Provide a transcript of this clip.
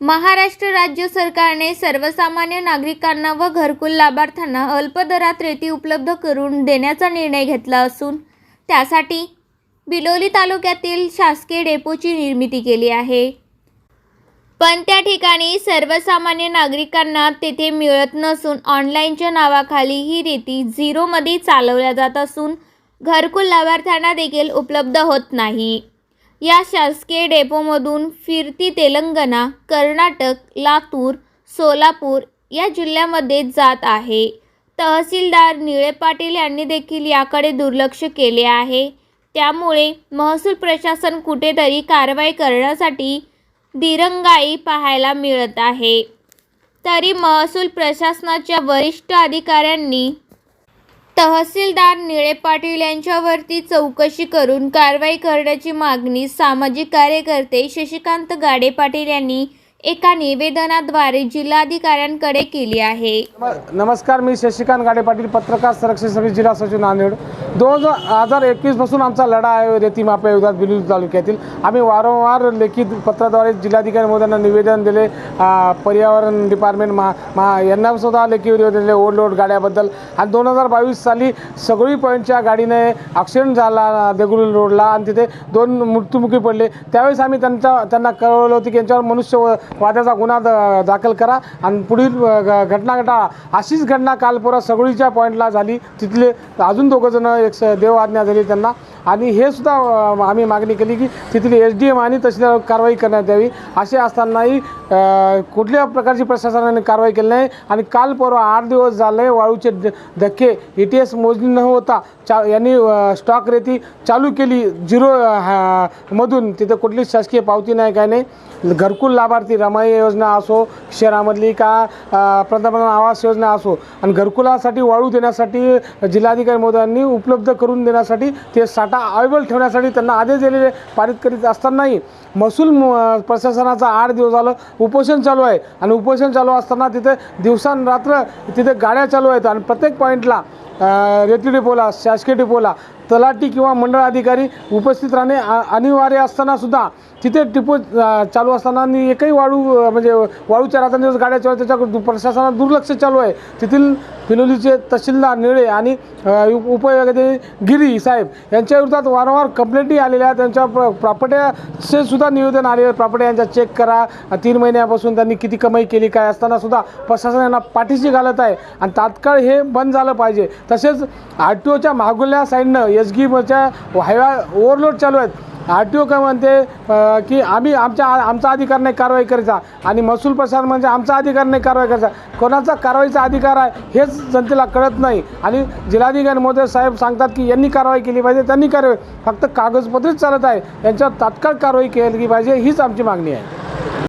महाराष्ट्र राज्य सरकारने सर्वसामान्य नागरिकांना व घरकुल लाभार्थ्यांना अल्प दरात रेती उपलब्ध करून देण्याचा निर्णय घेतला असून त्यासाठी बिलोली तालुक्यातील शासकीय डेपोची निर्मिती केली आहे. पण त्या ठिकाणी सर्वसामान्य नागरिकांना तेथे मिळत नसून ऑनलाईनच्या नावाखाली ही रेती झिरोमध्ये चालवल्या जात असून घरकुल लाभार्थ्यांना देखील उपलब्ध होत नाही. या शासकीय डेपोमधून फिरती तेलंगणा कर्नाटक लातूर सोलापूर या जिल्ह्यामध्ये जात आहे. तहसीलदार निळे पाटील यांनी देखील याकडे दुर्लक्ष केले आहे. त्यामुळे महसूल प्रशासन कुठेतरी कारवाई करण्यासाठी दिरंगाई पाहायला मिळत आहे. तरी महसूल प्रशासनाच्या वरिष्ठ अधिकाऱ्यांनी तहसीलदार निळे पाटील यांच्यावरती चौकशी करून कारवाई करण्याची मागणी सामाजिक कार्यकर्ते शशिकांत गाडे पाटील यांनी एका निवेदनाद्वारे जिल्हाधिकाऱ्यांकडे केली आहे. नमस्कार मी शशिकांत गाडे पाटील पत्रकार संरक्षण समिती जिल्हा सचिव नांदेड. दोन हजार एकवीसपासून आमचा लढा आहे रेती माफिया विरोधात बिलोली तालुक्यातील. आम्ही वारंवार लेखी पत्राद्वारे जिल्हाधिकारी महोदयांना निवेदन दिले. पर्यावरण डिपार्टमेंट मा मा यांना सुद्धा लेखी निवेदन दिले ओव्हरलोड गाड्याबद्दल. आणि दोन हजार बावीस साली सगळी पॉईंटच्या गाडीने ॲक्सिडेंट झाला देगुली रोडला. आणि तिथे दोन मृत्युमुखी पडले. त्यावेळेस आम्ही त्यांचा त्यांना कळवलं होतं की यांच्यावर मनुष्य वादाचा गुन्हा द- दाखल करा. आणि पुढील घटना घटा अशीच घटना कालपुरा सगळीच्या पॉईंटला झाली. तिथले अजून दोघंजणं एक स- देव आज्ञा झाली त्यांना. आणि हे सुद्धा आम्ही मागणी केली की तिथली एस डी एम आणि तहसीलदार कारवाई करण्यात यावी. असे असतानाही कुठल्या प्रकारची प्रशासनाने कारवाई केली नाही. आणि काल परवा आठ दिवस झाले वाळूचे धक्के ई टी एस मोजणी न होता चा यांनी स्टॉक रेती चालू केली. झिरो मधून. तिथं कुठलीच शासकीय पावती नाही काय नाही. घरकुल लाभार्थी रमाई योजना असो शहरामधली का पंतप्रधान आवास योजना असो आणि घरकुलासाठी वाळू देण्यासाठी जिल्हाधिकारी महोदयांनी उपलब्ध करून देण्यासाठी ते साठा अवेलेबल ठेवण्यासाठी त्यांना आदेश दिलेले पारित करीत असतानाही महसूल प्रशासनाचा आठ दिवस झालं उपोषण चालू आहे. आणि उपोषण चालू असताना तिथे दिवसांरात्र तिथे गाड्या चालू आहेत. आणि प्रत्येक पॉईंटला रेती डिपोला शासकीय डिपोला तलाठी किंवा मंडळ अधिकारी उपस्थित राहणे अनिवार्य असताना सुद्धा तिथे टिपू चालू असताना आणि एकही वाळू म्हणजे वाळूच्या रात्रंदिवस गाड्या चालू आहेत, त्याच्या प्रशासनात दुर्लक्ष चालू आहे. तेथील पिलोलीचे तहसीलदार निळे आणि अ, गिरी साहेब यांच्या विरोधात वारंवार कंप्लेंटी आलेल्या त्यांच्या प्र प्रॉपर्ट्याचे सुद्धा निवेदन आलेले प्रॉपर्टी यांच्या चेक करा. तीन महिन्यापासून त्यांनी किती कमाई केली काय असताना सुद्धा प्रशासन यांना पाठीशी घालत आहे. आणि तात्काळ हे बंद झालं पाहिजे. तसेच आर टी ओच्या मागुल्या साईडनं एस गिमच्या हायवा ओव्हरलोड चालू आहेत. आर टी ओ काय म्हणते की आम्ही आमच्या आमचा अधिकार नाही कारवाई करायचा आणि महसूल प्रशासन म्हणजे आमचा अधिकार नाही कारवाई करायचा कोणाचा कारवाईचा अधिकार आहे हेच जनतेला कळत नाही. आणि जिल्हाधिकारी मोदय साहेब सांगतात की यांनी कारवाई केली पाहिजे त्यांनी कारवाई फक्त कागदपत्रच चालत आहे. यांच्यावर तात्काळ कारवाई केली पाहिजे हीच आमची मागणी आहे.